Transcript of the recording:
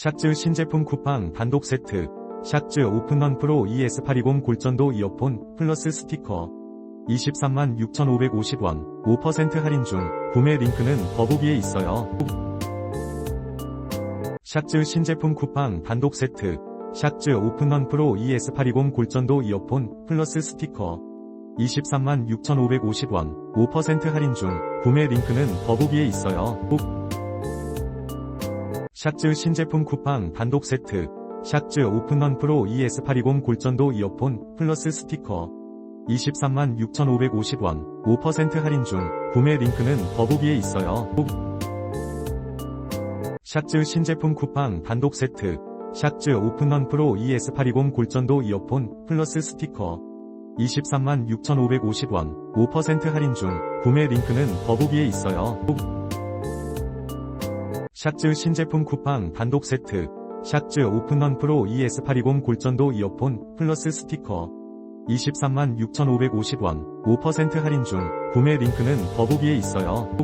샥즈 신제품 쿠팡 단독 세트, 샥즈 오픈런 프로 ES820 골전도 이어폰 플러스 스티커 23만 6,550원 5% 할인 중 구매 링크는 더보기에 있어요. 샥즈 신제품 쿠팡 단독 세트, 샥즈 오픈런 프로 ES820 골전도 이어폰 플러스 스티커 23만 6,550원 5% 할인 중 구매 링크는 더보기에 있어요. 샥즈 신제품 쿠팡 단독 세트, 샥즈 오픈런 프로 ES820 골전도 이어폰 플러스 스티커 23만 6,550원 5% 할인 중 구매 링크는 더보기에 있어요. 샥즈 신제품 쿠팡 단독 세트, 샥즈 오픈런 프로 ES820 골전도 이어폰 플러스 스티커 23만 6,550원 5% 할인 중 구매 링크는 더보기에 있어요. 샥즈 신제품 쿠팡 단독 세트, 샥즈 오픈런 프로 ES820 골전도 이어폰 플러스 스티커 23만 6,550원 5% 할인 중 구매 링크는 더보기에 있어요.